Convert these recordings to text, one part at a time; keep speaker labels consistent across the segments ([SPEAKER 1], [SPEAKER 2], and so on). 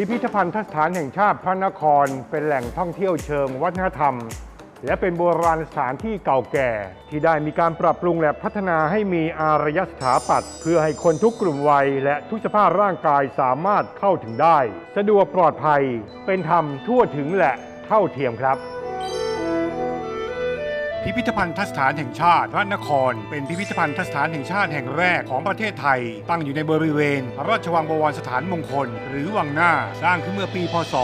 [SPEAKER 1] พิพิธภัณฑสถานแห่งชาติพระนคร เป็นแหล่งท่องเที่ยวเชิงวัฒนธรรม และเป็นโบราณสถานที่เก่าแก่ ที่ได้มีการปรับปรุงและพัฒนาให้มีอารยสถาปัตย์เพื่อให้คนทุกกลุ่มวัยและทุกสภาพร่างกายสามารถเข้าถึงได้ สะดวกปลอดภัย เป็นธรรมทั่วถึงและเท่าเทียมครับ พิพิธภัณฑสถานแห่งชาติพระนคร เป็นพิพิธภัณฑสถานแห่งชาติแห่งแรกของประเทศไทย ตั้งอยู่ในบริเวณพระราชวังบวรสถานมงคล หรือวังหน้า สร้างขึ้นเมื่อปี พศ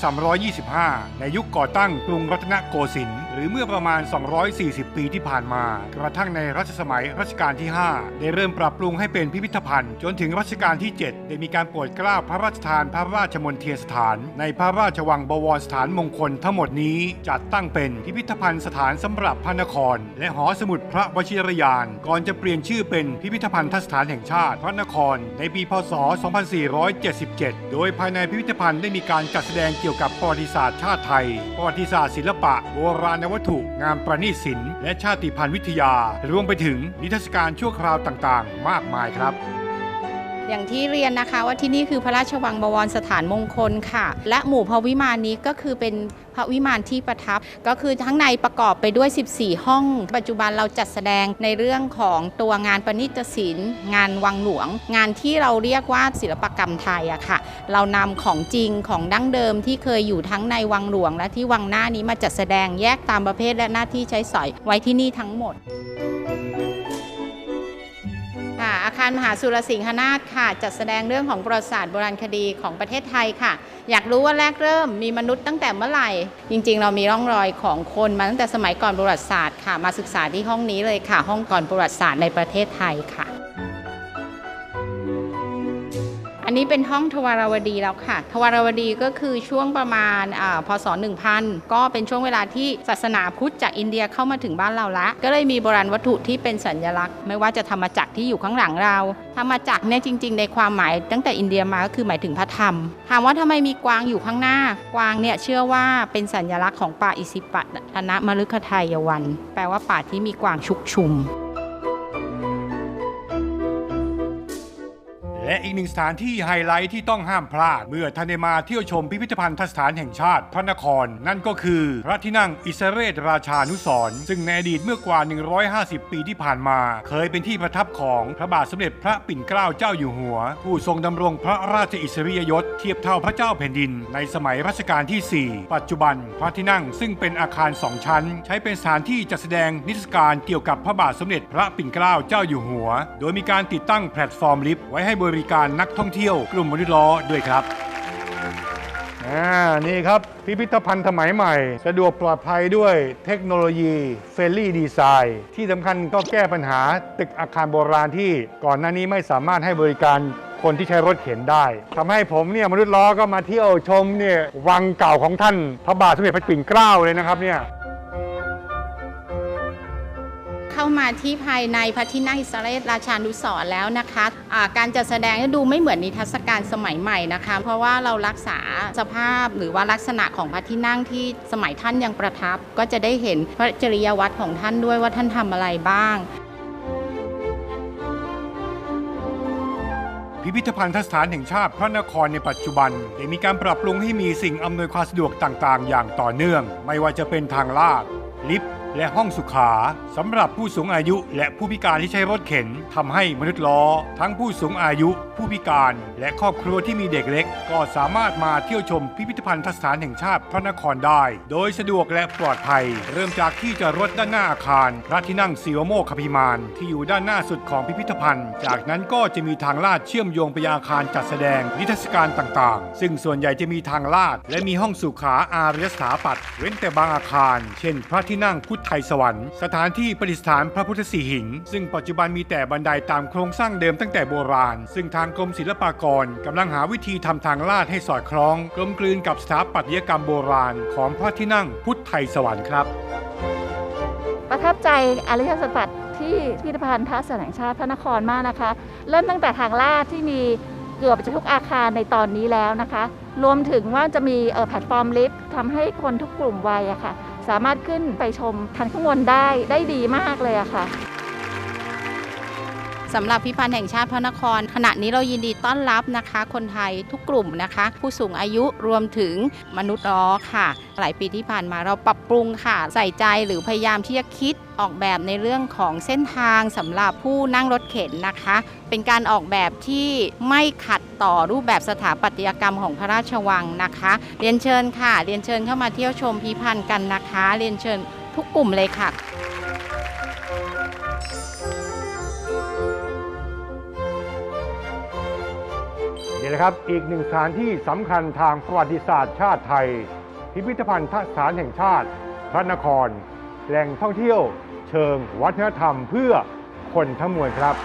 [SPEAKER 1] 2325 ในยุคก่อตั้งกรุงรัตนโกสินทร์ หรือเมื่อประมาณ 240 ปีที่ผ่านมา กระทั่งในรัชสมัยรัชกาลที่ 5 ได้เริ่มปรับปรุงให้เป็นพิพิธภัณฑ์ จนถึงรัชกาลที่ 7 ได้มีการโปรดเกล้าพระราชทานพระราชมนเทียสถาน ในพระราชวังบวรสถานมงคลทั้งหมดนี้จัดตั้งเป็นพิพิธภัณฑ์สถานสำหรับพระนคร และหอสมุดพระวชิรยาน ก่อนจะเปลี่ยนชื่อเป็นพิพิธภัณฑสถานแห่งชาติพระนคร ในปีพศ 2477 โดยภายในพิพิธภัณฑ์ได้มีการจัดแสดงเกี่ยวกับประวัติศาสตร์ชาติไทยประวัติศาสตร์ศิลปะโบราณวัตถุ งานประณีตศิลป์และชาติพันธุ์วิทยา รวมไปถึงนิทรรศการชั่วคราวต่างๆ มากมายครับ
[SPEAKER 2] อย่างที่เรียนนะคะว่าที่นี่คือพระราชวังบวรสถานมงคลค่ะ และหมู่พระวิมานนี้ก็คือเป็นพระวิมานที่ประทับ ก็คือทั้งในประกอบไปด้วย 14 ห้อง ปัจจุบันเราจัดแสดงในเรื่องของตัวงานประณีตศิลป์งานวังหลวง งานที่เราเรียกว่าศิลปกรรมไทยอะค่ะ เรานำของจริงของดั้งเดิมที่เคยอยู่ทั้งในวังหลวง และที่วังหน้านี้มาจัดแสดงแยกตามประเภทและหน้าที่ใช้สอยไว้ที่นี่ทั้งหมดารมหาสุรสิงหนาถค่ะ จัดแสดงเรื่องของประวัติศาสตร์โบราณคดีของประเทศไทยค่ะ อยากรู้ว่าแรกเริ่มมีมนุษย์ตั้งแต่เมื่อไหร่ จริง ๆ เรามีร่องรอยของคนมาตั้งแต่สมัยก่อนประวัติศาสตร์ค่ะ มาศึกษาที่ห้องนี้เลยค่ะ ห้องก่อนประวัติศาสตร์ในประเทศไทยค่ะ อันนี้เป็นห้องทวารวดีแล้วค่ะ ทวารวดีก็คือช่วงประมาณอพศ 1000 ก็เป็นช่วงเวลาที่ศาสนาพุทธจากอินเดียเข้ามาถึงบ้านเราละ ก็เลยมีโบราณวัตถุที่เป็นสัญลักษณ์ ไม่ว่าจะธรรมจักรที่อยู่ข้างหลังเราธรรมจักรเนี่ยจริง ๆ ในความหมายตั้งแต่อินเดียมาก็คือหมายถึงพระธรรม ถามว่าทำไมมีกวางอยู่ข้างหน้า กวางเนี่ยเชื่อว่าเป็นสัญลักษณ์ของป่าอิสิปตนมฤคทายวัน แปลว่าป่าที่มีกวางชุกชุม
[SPEAKER 1] และอีกหนึ่งสถานที่ไฮไลท์ที่ต้องห้ามพลาด เมื่อท่านได้มาเที่ยวชมพิพิธภัณฑสถานแห่งชาติพระนคร นั่นก็คือพระที่นั่งอิสเรศราชานุสร์ซึ่งในอดีตเมื่อกว่า 150 ปีที่ผ่านมา เคยเป็นที่ประทับของพระบาทสมเด็จพระปิ่นเกล้าเจ้าอยู่หัว ผู้ทรงดำรงพระราชอิสริยยศเทียบเท่าพระเจ้าแผ่นดิน ในสมัยรัชกาลที่ 4 ปัจจุบันพระที่นั่งซึ่งเป็นอาคารสองชั้น ใช้เป็นสถานที่จัดแสดงนิทรรศการเกี่ยวกับพระบาทสมเด็จพระปิ่นเกล้าเจ้าอยู่หัว โดยมีการติดตั้งแพลตฟอร์มลิฟต์ไว้ให้บริการนักท่องเที่ยวกลุ่มมนุษย์ล้อด้วยครับอ่านี่ครับ พิพิธภัณฑ์สมัยใหม่ สะดวกปลอดภัยด้วยเทคโนโลยีเฟรนลี่ดีไซน์ที่สำคัญก็แก้ปัญหาตึกอาคารโบราณที่ก่อนหน้านี้ไม่สามารถให้บริการคนที่ใช้รถเข็นได้ทำให้ผมเนี่ยมนุษย์ล้อก็มาเที่ยวชมเนี่ยวังเก่าของท่านพระบาทสมเด็จพระปิ่นเกล้าเลยนะครับเนี่ย
[SPEAKER 2] เข้ามาที่ภายในพระที่นั่งอิสราเอลราชานุสรณ์แล้วนะคะะการจัดแสดงดูไม่เหมือนนิทรรศการสมัยใหม่นะคะ เพราะว่าเรารักษาสภาพหรือว่าลักษณะของพระที่นั่งที่สมัยท่านยังประทับ ก็จะได้เห็นพระจริยวัตรของท่านด้วยว่าท่านทำอะไรบ้าง
[SPEAKER 1] พิพิธภัณฑสถานแห่งชาติพระนครในปัจจุบันได้มีการปรับปรุงให้มีสิ่งอำนวยความสะดวกต่าง ๆ อย่างต่อเนื่อง ไม่ว่าจะเป็นทางลาดลิฟต์ และห้องสุขาสำหรับผู้สูงอายุ และผู้พิการที่ใช้รถเข็นทำให้มนุษย์ล้อ ทั้งผู้สูงอายุ ผู้พิการ และครอบครัวที่มีเด็กเล็ก ก็สามารถมาเที่ยวชมพิพิธภัณฑ์สถานแห่งชาติพระนครได้ โดยสะดวกและปลอดภัย เริ่มจากที่จอดรถด้านหน้าอาคาร พระที่นั่งสีวโมกขพิมาน ที่อยู่ด้านหน้าสุดของพิพิธภัณฑ์ จากนั้นก็จะมีทางลาดเชื่อมโยงไปยังอาคารจัดแสดงนิทรรศการต่างๆ ซึ่งส่วนใหญ่จะมีทางลาด และมีห้องสุขาอารยสถาปัตย์เว้นแต่บางอาคาร เช่น พระที่นั่งพุทธไทยสวรรค์ สถานที่ประดิษฐานพระพุทธสีหิง ซึ่งปัจจุบันมีแต่บันไดตามโครงสร้างเดิมตั้งแต่โบราณ ซึ่งทางกรมศิลปากรกำลังหาวิธีทำทางลาดให้สอดคล้องกลมกลืนกับสถาปัตยกรรมโบราณ ของพระที่นั่งพุทธไทยสวรรค์ครับ
[SPEAKER 3] ประทับใจอารยสถาปัตย์ที่พิพิธภัณฑ์ทัศน์แห่งชาติพระนครมากนะคะ เริ่มตั้งแต่ทางลาดที่มีเกือบจะทุกอาคารในตอนนี้แล้วนะคะ รวมถึงว่าจะมีแพลตฟอร์มลิฟต์ทำให้คนทุกกลุ่มวัยอะค่ะ สามารถขึ้นไปชมทางข้างบนได้ได้ดีมากเลยอะค่ะ
[SPEAKER 2] สำหรับพิพิธภัณฑ์แห่งชาติพระนคร ขณะนี้เรายินดีต้อนรับนะคะ คนไทยทุกกลุ่มนะคะ ผู้สูงอายุรวมถึงมนุษย์ล้อค่ะ หลายปีที่ผ่านมาเราปรับปรุงค่ะ ใส่ใจหรือพยายามที่จะคิดออกแบบในเรื่องของเส้นทางสำหรับผู้นั่งรถเข็นนะคะ เป็นการออกแบบที่ไม่ขัด ต่อรูปแบบสถาปัตยกรรมของพระราชวังนะคะ เรียนเชิญค่ะ เรียนเชิญเข้ามาเที่ยวชมพิพิธภัณฑ์กันนะคะ เรียนเชิญทุกกลุ่มเลยค่ะ
[SPEAKER 1] นี่แหละครับอีกหนึ่งสถานที่สำคัญทางประวัติศาสตร์ชาติไทย พิพิธภัณฑ์ทสถานแห่งชาติ พระนคร แหล่งท่องเที่ยว เชิงวัฒนธรรมเพื่อคนทั้งมวลครับ